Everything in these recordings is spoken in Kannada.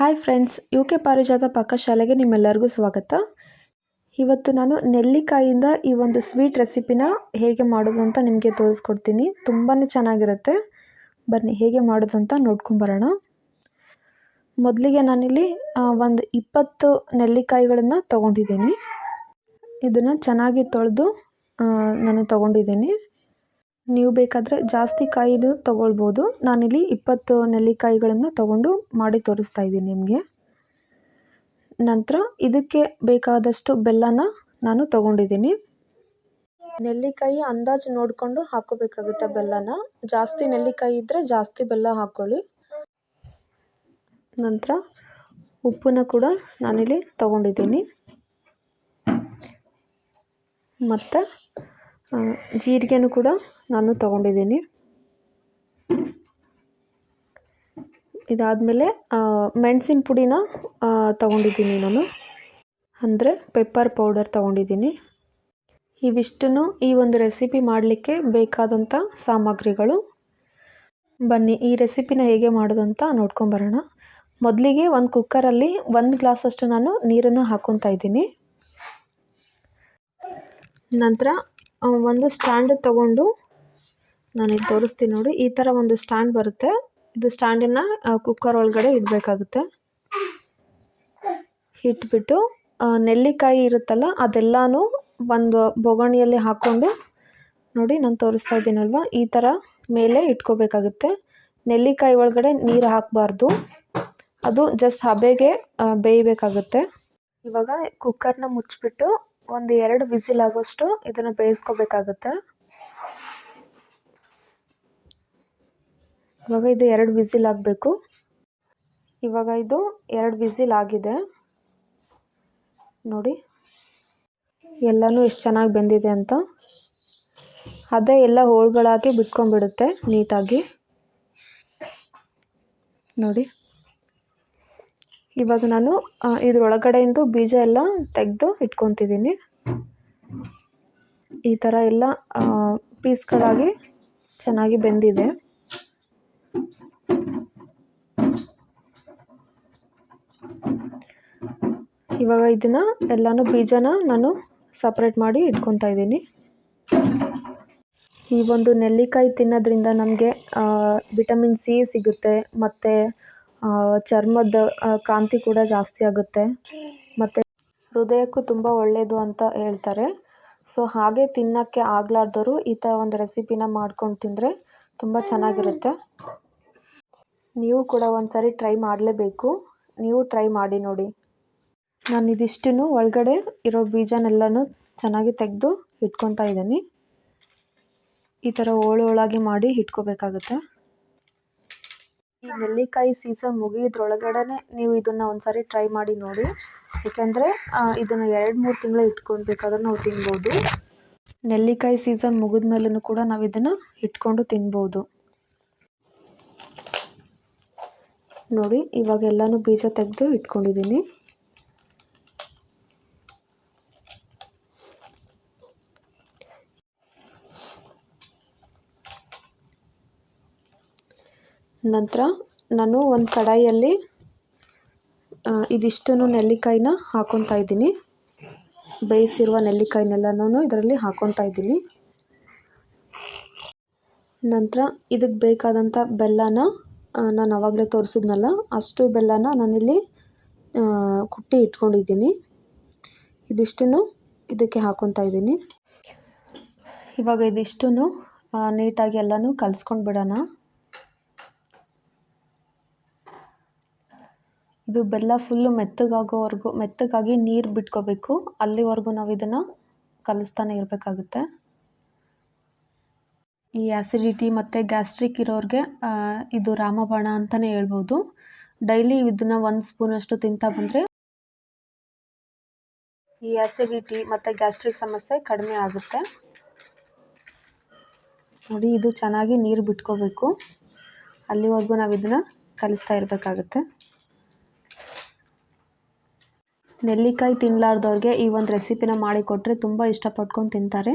ಹಾಯ್ ಫ್ರೆಂಡ್ಸ್ ಯು ಕೆ ಪಾರಿಜಾತ ಪಾಕಶಾಲೆಗೆ ನಿಮ್ಮೆಲ್ಲರಿಗೂ ಸ್ವಾಗತ ಇವತ್ತು ನಾನು ನೆಲ್ಲಿಕಾಯಿಂದ ಈ ಒಂದು ಸ್ವೀಟ್ ರೆಸಿಪಿನ ಹೇಗೆ ಮಾಡೋದು ಅಂತ ನಿಮಗೆ ತೋರಿಸ್ಕೊಡ್ತೀನಿ ತುಂಬಾ ಚೆನ್ನಾಗಿರುತ್ತೆ ಬನ್ನಿ ಹೇಗೆ ಮಾಡೋದು ಅಂತ ನೋಡ್ಕೊಂಬರೋಣ ಮೊದಲಿಗೆ ನಾನಿಲ್ಲಿ ಒಂದು ಇಪ್ಪತ್ತು ನೆಲ್ಲಿಕಾಯಿಗಳನ್ನು ತೊಗೊಂಡಿದ್ದೀನಿ ಇದನ್ನು ಚೆನ್ನಾಗಿ ತೊಳೆದು ನಾನು ತೊಗೊಂಡಿದ್ದೀನಿ ನೀವು ಬೇಕಾದರೆ ಜಾಸ್ತಿ ಕಾಯಿದು ತೊಗೊಳ್ಬೋದು. ನಾನಿಲ್ಲಿ ಇಪ್ಪತ್ತು ನೆಲ್ಲಿಕಾಯಿಗಳನ್ನು ತೊಗೊಂಡು ಮಾಡಿ ತೋರಿಸ್ತಾ ಇದ್ದೀನಿ ನಿಮಗೆ. ನಂತರ ಇದಕ್ಕೆ ಬೇಕಾದಷ್ಟು ಬೆಲ್ಲನ ನಾನು ತೊಗೊಂಡಿದ್ದೀನಿ. ನೆಲ್ಲಿಕಾಯಿ ಅಂದಾಜು ನೋಡಿಕೊಂಡು ಹಾಕೋಬೇಕಾಗುತ್ತೆ ಬೆಲ್ಲನ. ಜಾಸ್ತಿ ನೆಲ್ಲಿಕಾಯಿ ಇದ್ದರೆ ಜಾಸ್ತಿ ಬೆಲ್ಲ ಹಾಕ್ಕೊಳ್ಳಿ ನಂತರ ಉಪ್ಪನ್ನ ಕೂಡ ನಾನಿಲ್ಲಿ ತೊಗೊಂಡಿದ್ದೀನಿ. ಮತ್ತು ಜೀರಿಗೆನೂ ಕೂಡ ನಾನು ತೊಗೊಂಡಿದ್ದೀನಿ. ಇದಾದಮೇಲೆ ಮೆಣಸಿನ ಪುಡಿನ ತಗೊಂಡಿದ್ದೀನಿ ನಾನು. ಅಂದರೆ ಪೆಪ್ಪರ್ ಪೌಡರ್ ತಗೊಂಡಿದ್ದೀನಿ. ಇವಿಷ್ಟನ್ನು ಈ ಒಂದು ರೆಸಿಪಿ ಮಾಡಲಿಕ್ಕೆ ಬೇಕಾದಂಥ ಸಾಮಗ್ರಿಗಳು. ಬನ್ನಿ, ಈ ರೆಸಿಪಿನ ಹೇಗೆ ಮಾಡೋದು ಅಂತ ನೋಡ್ಕೊಂಬರೋಣ ಮೊದಲಿಗೆ ಒಂದು ಕುಕ್ಕರಲ್ಲಿ ಒಂದು ಗ್ಲಾಸಷ್ಟು ನಾನು ನೀರನ್ನು ಹಾಕ್ಕೊತಾ ಇದ್ದೀನಿ. ನಂತರ ಒಂದು ಸ್ಟ್ಯಾಂಡ್ ತಗೊಂಡು ನಾನಿಲ್ಲಿ ತೋರಿಸ್ತೀನಿ ನೋಡಿ. ಈ ಥರ ಒಂದು ಸ್ಟ್ಯಾಂಡ್ ಬರುತ್ತೆ. ಇದು ಸ್ಟ್ಯಾಂಡನ್ನು ಕುಕ್ಕರ್ ಒಳಗಡೆ ಇಡಬೇಕಾಗುತ್ತೆ. ಇಟ್ಬಿಟ್ಟು ನೆಲ್ಲಿಕಾಯಿ ಇರುತ್ತಲ್ಲ, ಅದೆಲ್ಲನೂ ಒಂದು ಬೊಗಣಿಯಲ್ಲಿ ಹಾಕ್ಕೊಂಡು ನೋಡಿ ನಾನು ತೋರಿಸ್ತಾ ಇದ್ದೀನಲ್ವ? ಈ ಥರ ಮೇಲೆ ಇಟ್ಕೋಬೇಕಾಗುತ್ತೆ. ನೆಲ್ಲಿಕಾಯಿ ಒಳಗಡೆ ನೀರು ಹಾಕಬಾರ್ದು. ಅದು ಜಸ್ಟ್ ಹಬೆಗೆ ಬೇಯಬೇಕಾಗುತ್ತೆ. ಇವಾಗ ಕುಕ್ಕರ್ನ ಮುಚ್ಚಿಬಿಟ್ಟು ಒಂದು ಎರಡು ವಿಸಿಲ್ ಆಗೋಷ್ಟು ಇದನ್ನು ಬೇಯಿಸ್ಕೋಬೇಕಾಗುತ್ತೆ. ಇವಾಗ ಇದು ಎರಡು ವಿಸಿಲ್ ಆಗಬೇಕು. ಇವಾಗ ಇದು ಎರಡು ವಿಸಿಲ್ ಆಗಿದೆ. ನೋಡಿ. ಎಲ್ಲನೂ ಎಷ್ಟು ಚೆನ್ನಾಗಿ ಬೆಂದಿದೆ ಅಂತ. ಅದೇ ಎಲ್ಲ ಹೋಳುಗಳಾಗಿ ಬಿಟ್ಕೊಂಡ್ಬಿಡುತ್ತೆ ನೀಟಾಗಿ. ನೋಡಿ. ಇವಾಗ ನಾನು ಇದ್ರೊಳಗಡೆಯಿಂದ ಬೀಜ ಎಲ್ಲ ತೆಗೆದು ಇಟ್ಕೊತಿದ್ದೀನಿ. ಈ ಥರ ಎಲ್ಲ ಪೀಸ್ಗಳಾಗಿ ಚೆನ್ನಾಗಿ ಬೆಂದಿದೆ. ಇವಾಗ ಇದನ್ನು ಎಲ್ಲನೂ ಬೀಜನ ನಾನು ಸಪ್ರೇಟ್ ಮಾಡಿ ಇಟ್ಕೊತಾ ಇದ್ದೀನಿ. ಈ ಒಂದು ನೆಲ್ಲಿಕಾಯಿ ತಿನ್ನೋದ್ರಿಂದ ನಮಗೆ ವಿಟಮಿನ್ ಸಿ ಸಿಗುತ್ತೆ, ಮತ್ತು ಚರ್ಮದ ಕಾಂತಿ ಕೂಡ ಜಾಸ್ತಿ ಆಗುತ್ತೆ. ಮತ್ತು ಹೃದಯಕ್ಕೂ ತುಂಬ ಒಳ್ಳೆಯದು ಅಂತ ಹೇಳ್ತಾರೆ. ಸೊ, ಹಾಗೆ ತಿನ್ನೋಕ್ಕೆ ಆಗಲಾರ್ದವರು ಈ ಥರ ಒಂದು ರೆಸಿಪಿನ ಮಾಡ್ಕೊಂಡು ತಿಂದರೆ ತುಂಬ ಚೆನ್ನಾಗಿರುತ್ತೆ. ನೀವು ಕೂಡ ಒಂದು ಸಾರಿ ಟ್ರೈ ಮಾಡಲೇಬೇಕು. ನೀವು ಟ್ರೈ ಮಾಡಿ ನೋಡಿ. ನಾನು ಇದಿಷ್ಟನ್ನು ಒಳಗಡೆ ಇರೋ ಬೀಜನೆಲ್ಲನೂ ಚೆನ್ನಾಗಿ ತೆಗೆದು ಇಟ್ಕೊತಾ ಇದ್ದೀನಿ. ಈ ಥರ ಹೋಳು ಹೋಳಾಗಿ ಮಾಡಿ ಇಟ್ಕೋಬೇಕಾಗುತ್ತೆ. ಈ ನೆಲ್ಲಿಕಾಯಿ ಸೀಸನ್ ಮುಗಿಯೋದ್ರೊಳಗಡೆನೆ ನೀವು ಇದನ್ನು ಒಂದ್ಸರಿ ಟ್ರೈ ಮಾಡಿ ನೋಡಿ. ಏಕೆಂದರೆ ಇದನ್ನು ಎರಡು ಮೂರು ತಿಂಗಳು ಇಟ್ಕೊಂಡು ಬೇಕಾದ್ರೆ ನಾವು ತಿನ್ಬೋದು. ನೆಲ್ಲಿಕಾಯಿ ಸೀಸನ್ ಮುಗಿದ ಮೇಲೂ ಕೂಡ ನಾವು ಇದನ್ನು ಇಟ್ಕೊಂಡು ತಿನ್ಬೋದು. ನೋಡಿ ಇವಾಗ ಎಲ್ಲನೂ ಬೀಜ ತೆಗೆದು ಇಟ್ಕೊಂಡಿದ್ದೀನಿ. ನಂತರ ನಾನು ಒಂದು ಕಡಾಯಿಯಲ್ಲಿ ಇದಿಷ್ಟನ್ನು ನೆಲ್ಲಿಕಾಯಿನ ಹಾಕ್ಕೊತಾ ಇದ್ದೀನಿ. ಬೇಯಿಸಿರುವ ನೆಲ್ಲಿಕಾಯಿನೆಲ್ಲನೂ ಇದರಲ್ಲಿ ಹಾಕ್ಕೊತಾ ಇದ್ದೀನಿ. ನಂತರ ಇದಕ್ಕೆ ಬೇಕಾದಂಥ ಬೆಲ್ಲನ ನಾನು ಆವಾಗಲೇ ತೋರಿಸಿದ್ನಲ್ಲ, ಅಷ್ಟು ಬೆಲ್ಲನ ನಾನಿಲ್ಲಿ ಕುಟ್ಟಿ ಇಟ್ಕೊಂಡಿದ್ದೀನಿ. ಇದಿಷ್ಟನ್ನು ಇದಕ್ಕೆ ಹಾಕೊತಾ ಇದ್ದೀನಿ. ಇವಾಗ ಇದಿಷ್ಟನ್ನು ನೀಟಾಗಿ ಎಲ್ಲನೂ ಕಲಸ್ಕೊಂಡು ಬಿಡೋಣ ಇದು ಬೆಲ್ಲ ಫುಲ್ಲು ಮೆತ್ತಗಾಗೋವರೆಗೂ, ಮೆತ್ತಗಾಗಿ ನೀರು ಬಿಟ್ಕೋಬೇಕು. ಅಲ್ಲಿವರೆಗೂ ನಾವು ಇದನ್ನು ಕಲಿಸ್ತಾನೆ ಇರಬೇಕಾಗುತ್ತೆ. ಈ ಆ್ಯಸಿಡಿಟಿ ಮತ್ತು ಗ್ಯಾಸ್ಟ್ರಿಕ್ ಇರೋರಿಗೆ ಇದು ರಾಮಬಾಣ ಅಂತಲೇ ಹೇಳ್ಬೋದು. ಡೈಲಿ ಇದನ್ನು ಒಂದು ಸ್ಪೂನಷ್ಟು ತಿಂತಾ ಬಂದರೆ ಈ ಆ್ಯಸಿಡಿಟಿ ಮತ್ತು ಗ್ಯಾಸ್ಟ್ರಿಕ್ ಸಮಸ್ಯೆ ಕಡಿಮೆ ಆಗುತ್ತೆ. ನೋಡಿ, ಇದು ಚೆನ್ನಾಗಿ ನೀರು ಬಿಟ್ಕೋಬೇಕು. ಅಲ್ಲಿವರೆಗೂ ನಾವು ಇದನ್ನು ಕಲಿಸ್ತಾ ಇರಬೇಕಾಗುತ್ತೆ. ನೆಲ್ಲಿಕಾಯಿ ತಿನ್ನಲಾರ್ದವ್ರಿಗೆ ಈ ಒಂದು ರೆಸಿಪಿನ ಮಾಡಿಕೊಟ್ರೆ ತುಂಬ ಇಷ್ಟಪಟ್ಕೊಂಡು ತಿಂತಾರೆ.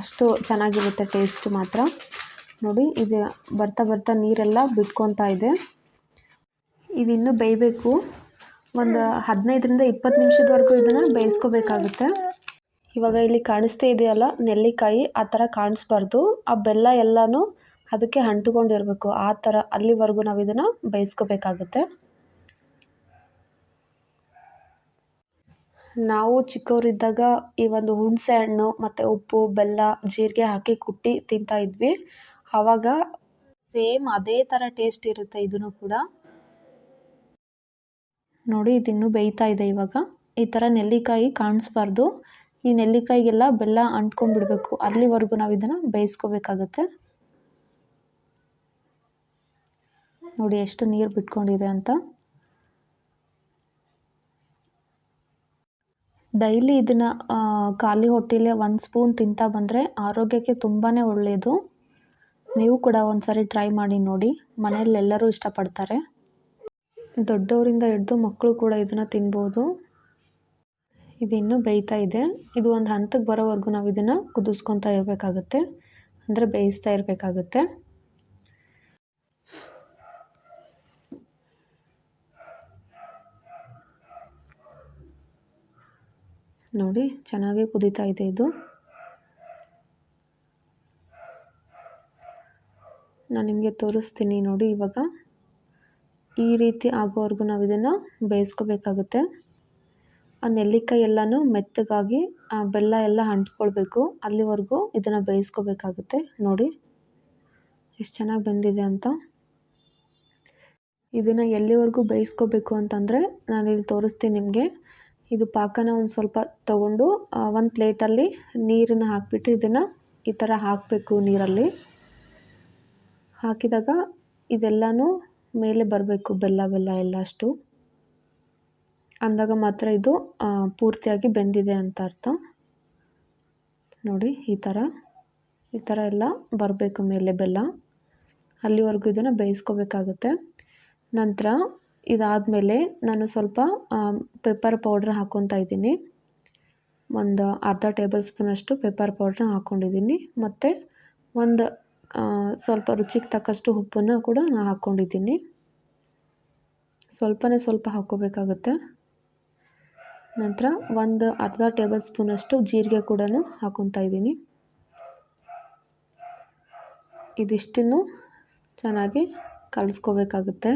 ಅಷ್ಟು ಚೆನ್ನಾಗಿರುತ್ತೆ ಟೇಸ್ಟ್ ಮಾತ್ರ. ನೋಡಿ, ಇದು ಬರ್ತಾ ಬರ್ತಾ ನೀರೆಲ್ಲ ಬಿಟ್ಕೊತಾ ಇದೆ. ಇದಿನ್ನೂ ಬೇಯಬೇಕು. ಒಂದು ಹದಿನೈದರಿಂದ ಇಪ್ಪತ್ತು ನಿಮಿಷದವರೆಗೂ ಇದನ್ನು ಬೇಯಿಸ್ಕೋಬೇಕಾಗುತ್ತೆ. ಇವಾಗ ಇಲ್ಲಿ ಕಾಣಿಸ್ತಾ ಇದೆಯಲ್ಲ ನೆಲ್ಲಿಕಾಯಿ ಆ ಥರ ಕಾಣಿಸ್ಬಾರ್ದು. ಆ ಬೆಲ್ಲ ಎಲ್ಲನೂ ಅದಕ್ಕೆ ಅಂಟುಕೊಂಡಿರಬೇಕು. ಆ ಥರ ಅಲ್ಲಿವರೆಗೂ ನಾವು ಇದನ್ನು ಬೇಯಿಸ್ಕೋಬೇಕಾಗುತ್ತೆ. ನಾವು ಚಿಕ್ಕವರಿದ್ದಾಗ ಈ ಒಂದು ಹುಣಸೆ ಹಣ್ಣು ಮತ್ತು ಉಪ್ಪು, ಬೆಲ್ಲ, ಜೀರಿಗೆ ಹಾಕಿ ಕುಟ್ಟಿ ತಿಂತಾ ಇದ್ವಿ. ಆವಾಗ ಸೇಮ್ ಅದೇ ಥರ ಟೇಸ್ಟ್ ಇರುತ್ತೆ ಇದನ್ನು ಕೂಡ. ನೋಡಿ, ಇದಿನ್ನೂ ಬೇಯ್ತಾ ಇದೆ ಇವಾಗ. ಈ ಥರ ನೆಲ್ಲಿಕಾಯಿ ಕಾಣಿಸ್ಬಾರ್ದು. ಈ ನೆಲ್ಲಿಕಾಯಿಗೆಲ್ಲ ಬೆಲ್ಲ ಅಂಟ್ಕೊಂಡ್ಬಿಡ್ಬೇಕು. ಅಲ್ಲಿವರೆಗೂ ನಾವು ಇದನ್ನು ಬೇಯಿಸ್ಕೋಬೇಕಾಗತ್ತೆ. ನೋಡಿ, ಎಷ್ಟು ನೀರು ಬಿಟ್ಕೊಂಡಿದೆ ಅಂತ. ಡೈಲಿ ಇದನ್ನು ಖಾಲಿ ಹೊಟ್ಟೆಲೆ ಒಂದು ಸ್ಪೂನ್ ತಿಂತಾ ಬಂದರೆ ಆರೋಗ್ಯಕ್ಕೆ ತುಂಬಾ ಒಳ್ಳೆಯದು ನೀವು ಕೂಡ ಒಂದು ಟ್ರೈ ಮಾಡಿ ನೋಡಿ. ಮನೆಯಲ್ಲಿ ಎಲ್ಲರೂ ಇಷ್ಟಪಡ್ತಾರೆ. ದೊಡ್ಡವರಿಂದ ಹಿಡ್ದು ಮಕ್ಕಳು ಕೂಡ ಇದನ್ನು ತಿನ್ಬೋದು. ಇದು ಇನ್ನೂ ಬೇಯ್ತಾ ಇದೆ. ಇದು ಒಂದು ಹಂತಕ್ಕೆ ಬರೋವರೆಗೂ ನಾವು ಇದನ್ನು ಕುದಿಸ್ಕೊತಾ ಇರಬೇಕಾಗುತ್ತೆ. ಅಂದರೆ ಬೇಯಿಸ್ತಾ ಇರಬೇಕಾಗುತ್ತೆ. ನೋಡಿ, ಚೆನ್ನಾಗಿ ಕುದೀತಾ ಇದೆ ಇದು. ನಾನು ನಿಮಗೆ ತೋರಿಸ್ತೀನಿ ನೋಡಿ ಇವಾಗ. ಈ ರೀತಿ ಆಗೋವರೆಗೂ ನಾವು ಇದನ್ನು ಬೇಯಿಸ್ಕೋಬೇಕಾಗುತ್ತೆ. ಆ ನೆಲ್ಲಿಕಾಯಿ ಎಲ್ಲನೂ ಮೆತ್ತಗಾಗಿ, ಆ ಬೆಲ್ಲ ಎಲ್ಲ ಅಂಟ್ಕೊಳ್ಬೇಕು. ಅಲ್ಲಿವರೆಗೂ ಇದನ್ನು ಬೇಯಿಸ್ಕೋಬೇಕಾಗುತ್ತೆ ನೋಡಿ. ಎಷ್ಟು ಚೆನ್ನಾಗಿ ಬಂದಿದೆ ಅಂತ. ಇದನ್ನು ಎಲ್ಲಿವರೆಗೂ ಬೇಯಿಸ್ಕೋಬೇಕು ಅಂತಂದರೆ ಇಲ್ಲಿ ತೋರಿಸ್ತೀನಿ ನಿಮಗೆ. ಇದು ಪಾಕನ ಒಂದು ಸ್ವಲ್ಪ ತಗೊಂಡು ಒಂದು ಪ್ಲೇಟಲ್ಲಿ ನೀರನ್ನು ಹಾಕಿಬಿಟ್ಟು ಇದನ್ನು ಈ ಥರ ಹಾಕಬೇಕು ನೀರಲ್ಲಿ. ಹಾಕಿದಾಗ ಇದೆಲ್ಲನೂ ಮೇಲೆ ಬರಬೇಕು, ಬೆಲ್ಲ ಬೆಲ್ಲ ಎಲ್ಲ ಅಷ್ಟು. ಅಂದಾಗ ಮಾತ್ರ ಇದು ಪೂರ್ತಿಯಾಗಿ ಬೆಂದಿದೆ ಅಂತ ಅರ್ಥ. ನೋಡಿ, ಈ ಥರ ಈ ಥರ ಎಲ್ಲ ಬರಬೇಕು ಮೇಲೆ ಬೆಲ್ಲ. ಅಲ್ಲಿವರೆಗೂ ಇದನ್ನು ಬೇಯಿಸ್ಕೋಬೇಕಾಗುತ್ತೆ. ನಂತರ ಇದಾದಮೇಲೆ ನಾನು ಸ್ವಲ್ಪ ಪೆಪ್ಪರ್ ಪೌಡ್ರ್ ಹಾಕ್ಕೊತಾ ಇದ್ದೀನಿ. ಒಂದು ಅರ್ಧ ಟೇಬಲ್ ಸ್ಪೂನಷ್ಟು ಪೆಪ್ಪರ್ ಪೌಡ್ರನ್ನ ಹಾಕ್ಕೊಂಡಿದ್ದೀನಿ ಮತ್ತು ಒಂದು ಸ್ವಲ್ಪ ರುಚಿಗೆ ತಕ್ಕಷ್ಟು ಉಪ್ಪನ್ನು ಕೂಡ ನಾನು ಹಾಕ್ಕೊಂಡಿದ್ದೀನಿ ಸ್ವಲ್ಪನೇ ಸ್ವಲ್ಪ ಹಾಕ್ಕೋಬೇಕಾಗುತ್ತೆ ನಂತರ ಒಂದು ಅರ್ಧ ಟೇಬಲ್ ಸ್ಪೂನಷ್ಟು ಜೀರಿಗೆ ಕೂಡ ಹಾಕ್ಕೊತಾ ಇದ್ದೀನಿ. ಇದಿಷ್ಟನ್ನು ಚೆನ್ನಾಗಿ ಕಲಿಸ್ಕೋಬೇಕಾಗುತ್ತೆ.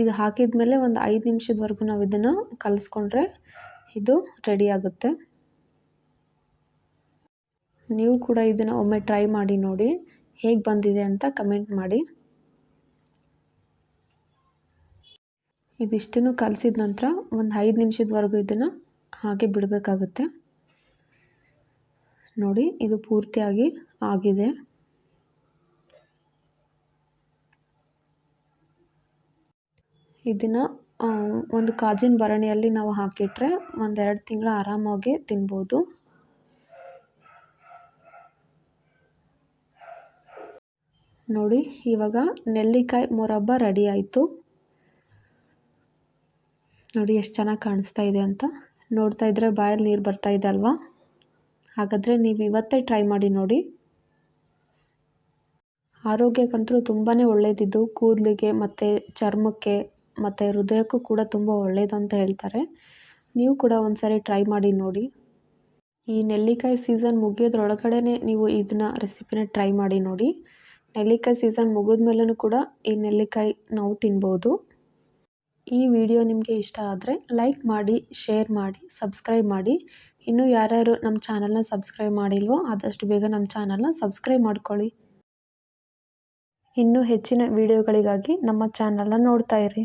ಇದು ಹಾಕಿದ ಮೇಲೆ ಒಂದು ಐದು ನಿಮಿಷದವರೆಗೂ ನಾವು ಇದನ್ನು ಕಲಿಸ್ಕೊಂಡ್ರೆ ಇದು ರೆಡಿ ಆಗುತ್ತೆ. ನೀವು ಕೂಡ ಇದನ್ನು ಒಮ್ಮೆ ಟ್ರೈ ಮಾಡಿ ನೋಡಿ ಹೇಗೆ ಬಂದಿದೆ ಅಂತ ಕಮೆಂಟ್ ಮಾಡಿ. ಇದಿಷ್ಟನ್ನು ಕಲಿಸಿದ ನಂತರ ಒಂದು ಐದು ನಿಮಿಷದವರೆಗೂ ಇದನ್ನು ಹಾಗೆ ಬಿಡಬೇಕಾಗುತ್ತೆ. ನೋಡಿ, ಇದು ಪೂರ್ತಿಯಾಗಿ ಆಗಿದೆ. ಇದನ್ನು ಒಂದು ಕಾಜಿನ ಭರಣಿಯಲ್ಲಿ ನಾವು ಹಾಕಿಟ್ರೆ ಒಂದೆರಡು ತಿಂಗಳು ಆರಾಮಾಗಿ ತಿನ್ಬೋದು. ನೋಡಿ, ಇವಾಗ ನೆಲ್ಲಿಕಾಯಿ ಮೊರಬ್ಬ ರೆಡಿ ಆಯಿತು. ನೋಡಿ, ಎಷ್ಟು ಚೆನ್ನಾಗಿ ಕಾಣಿಸ್ತಾ ಇದೆ ಅಂತ. ನೋಡ್ತಾ ಇದ್ದರೆ ಬಾಯಲ್ಲಿ ನೀರು ಬರ್ತಾ ಇದೆ ಅಲ್ವಾ? ಹಾಗಾದರೆ ನೀವು ಇವತ್ತೇ ಟ್ರೈ ಮಾಡಿ ನೋಡಿ. ಆರೋಗ್ಯಕ್ಕಂತೂ ತುಂಬಾ ಒಳ್ಳೆಯದಿದ್ದು ಕೂದಲಿಗೆ ಮತ್ತು ಚರ್ಮಕ್ಕೆ ಮತ್ತು ಹೃದಯಕ್ಕೂ ಕೂಡ ತುಂಬ ಒಳ್ಳೆಯದು ಅಂತ ಹೇಳ್ತಾರೆ. ನೀವು ಕೂಡ ಒಂದ್ಸರಿ ಸಾರಿ ಟ್ರೈ ಮಾಡಿ ನೋಡಿ. ಈ ನೆಲ್ಲಿಕಾಯಿ ಸೀಸನ್ ಮುಗಿಯೋದ್ರೊಳಗಡೆ ನೀವು ಇದನ್ನ ರೆಸಿಪಿನ ಟ್ರೈ ಮಾಡಿ ನೋಡಿ. ನೆಲ್ಲಿಕಾಯಿ ಸೀಸನ್ ಮುಗಿದ ಮೇಲೂ ಕೂಡ ಈ ನೆಲ್ಲಿಕಾಯಿ ನಾವು ತಿನ್ಬೋದು. ಈ ವಿಡಿಯೋ ನಿಮಗೆ ಇಷ್ಟ ಆದರೆ ಲೈಕ್ ಮಾಡಿ ಶೇರ್ ಮಾಡಿ ಸಬ್ಸ್ಕ್ರೈಬ್ ಮಾಡಿ. ಇನ್ನೂ ಯಾರ್ಯಾರು ನಮ್ಮ ಚಾನಲ್ನ ಸಬ್ಸ್ಕ್ರೈಬ್ ಮಾಡಿಲ್ವೋ ಆದಷ್ಟು ಬೇಗ ನಮ್ಮ ಚಾನಲ್ನ ಸಬ್ಸ್ಕ್ರೈಬ್ ಮಾಡ್ಕೊಳ್ಳಿ. ಇನ್ನೂ ಹೆಚ್ಚಿನ ವಿಡಿಯೋಗಳಿಗಾಗಿ ನಮ್ಮ ಚಾನಲ್ನ ನೋಡ್ತಾ ಇರಿ.